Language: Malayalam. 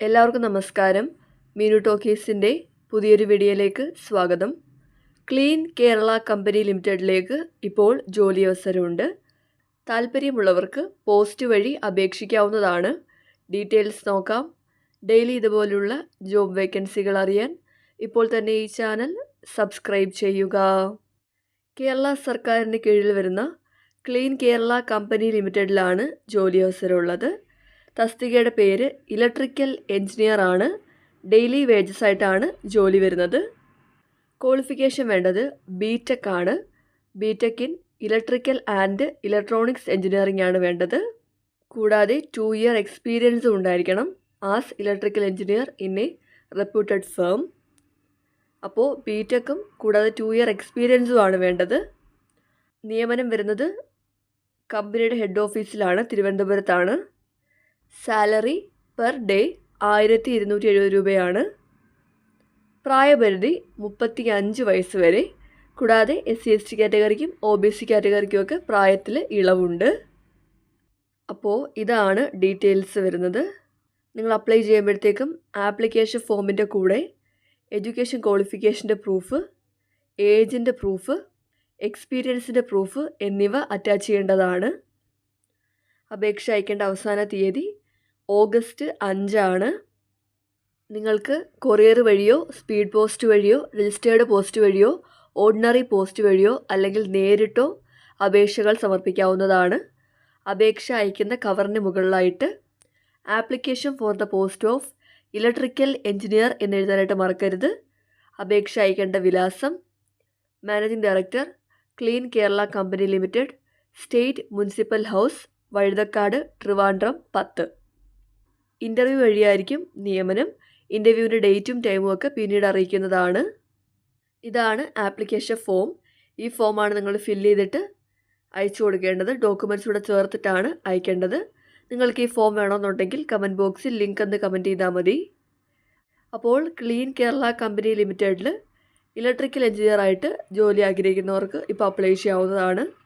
എല്ലാവർക്കും നമസ്കാരം. മീനു ടോക്കീസിന്റെ പുതിയൊരു വീഡിയോയിലേക്ക് സ്വാഗതം. ക്ലീൻ കേരള കമ്പനി ലിമിറ്റഡിലേക്ക് ഇപ്പോൾ ജോലി അവസരമുണ്ട് താല്പര്യമുള്ളവർക്ക് പോസ്റ്റ് വഴി അപേക്ഷിക്കാവുന്നതാണ്. ഡീറ്റെയിൽസ് നോക്കാം. ഡെയിലി ഇതുപോലുള്ള ജോബ് വേക്കൻസികൾ അറിയാൻ ഇപ്പോൾ തന്നെ ഈ ചാനൽ സബ്സ്ക്രൈബ് ചെയ്യുക. കേരള സർക്കാരിന് കീഴിൽ വരുന്ന ക്ലീൻ കേരള കമ്പനി ലിമിറ്റഡിലാണ് ജോലി അവസരമുള്ളത് തസ്തികയുടെ പേര് ഇലക്ട്രിക്കൽ എഞ്ചിനീയർ ആണ്. ഡെയിലി വേജസ് ആയിട്ടാണ് ജോലി വരുന്നത്. ക്വാളിഫിക്കേഷൻ വേണ്ടത് ബി ടെക് ആണ്. B tech in electrical and electronics engineering ആണ് വേണ്ടത്. കൂടാതെ ടു ഇയർ എക്സ്പീരിയൻസും ഉണ്ടായിരിക്കണം as electrical engineer in a reputed firm. അപ്പോൾ ബി ടെക്കും കൂടാതെ ടു ഇയർ എക്സ്പീരിയൻസും ആണ് വേണ്ടത്. നിയമനം വരുന്നത് കമ്പനിയുടെ ഹെഡ് ഓഫീസിലാണ് തിരുവനന്തപുരത്താണ്. സാലറി പെർ ഡേ ആയിരത്തി ഇരുന്നൂറ്റി എഴുപത് രൂപയാണ്. പ്രായപരിധി മുപ്പത്തി അഞ്ച് വയസ്സ് വരെ. കൂടാതെ എസ് സി എസ് ടി കാറ്റഗറിക്കും ഒ ബി സി കാറ്റഗറിക്കും ഒക്കെ പ്രായത്തിൽ ഇളവുണ്ട്. അപ്പോൾ ഇതാണ് ഡീറ്റെയിൽസ് വരുന്നത്. നിങ്ങൾ അപ്ലൈ ചെയ്യുമ്പോഴത്തേക്കും ആപ്ലിക്കേഷൻ ഫോമിന്റെ കൂടെ എഡ്യൂക്കേഷൻ ക്വാളിഫിക്കേഷന്റെ പ്രൂഫ് ഏജിന്റെ പ്രൂഫ് എക്സ്പീരിയൻസിന്റെ പ്രൂഫ് എന്നിവ അറ്റാച്ച് ചെയ്യേണ്ടതാണ്. അപേക്ഷ അയക്കേണ്ട അവസാന തീയതി ഓഗസ്റ്റ് അഞ്ചാണ്. നിങ്ങൾക്ക് കൊറിയർ വഴിയോ സ്പീഡ് പോസ്റ്റ് വഴിയോ രജിസ്റ്റേർഡ് പോസ്റ്റ് വഴിയോ ഓർഡിനറി പോസ്റ്റ് വഴിയോ അല്ലെങ്കിൽ നേരിട്ടോ അപേക്ഷകൾ സമർപ്പിക്കാവുന്നതാണ്. അപേക്ഷ അയക്കുന്ന കവറിന് മുകളിലായിട്ട് application for the post of electrical engineer എന്നെഴുതാനായിട്ട് മറക്കരുത്. അപേക്ഷ അയക്കേണ്ട വിലാസം managing director clean Kerala company limited state municipal house Vazhuthacaud Trivandrum പത്ത്. ഇന്റർവ്യൂ വഴിയായിരിക്കും നിയമനം. ഇന്റർവ്യൂവിന്റെ ഡേറ്റും ടൈമും ഒക്കെ പിന്നീട് അറിയിക്കുന്നതാണ്. ഇതാണ് ആപ്ലിക്കേഷൻ ഫോം ഈ ഫോമാണ് നിങ്ങൾ ഫില്ല് ചെയ്തിട്ട് അയച്ചു കൊടുക്കേണ്ടത്. ഡോക്യുമെന്റ്സ് കൂടെ ചേർത്തിട്ടാണ് അയക്കേണ്ടത്. നിങ്ങൾക്ക് ഈ ഫോം വേണമെന്നുണ്ടെങ്കിൽ കമന്റ് ബോക്സിൽ ലിങ്ക് എന്ന് കമന്റ് ചെയ്താൽ മതി. അപ്പോൾ ക്ലീൻ കേരള കമ്പനി ലിമിറ്റഡിൽ ഇലക്ട്രിക്കൽ എഞ്ചിനീയർ ആയിട്ട് ജോലി ആഗ്രഹിക്കുന്നവർക്ക് ഇപ്പോൾ അപ്ലൈ ചെയ്യാവുന്നതാണ്.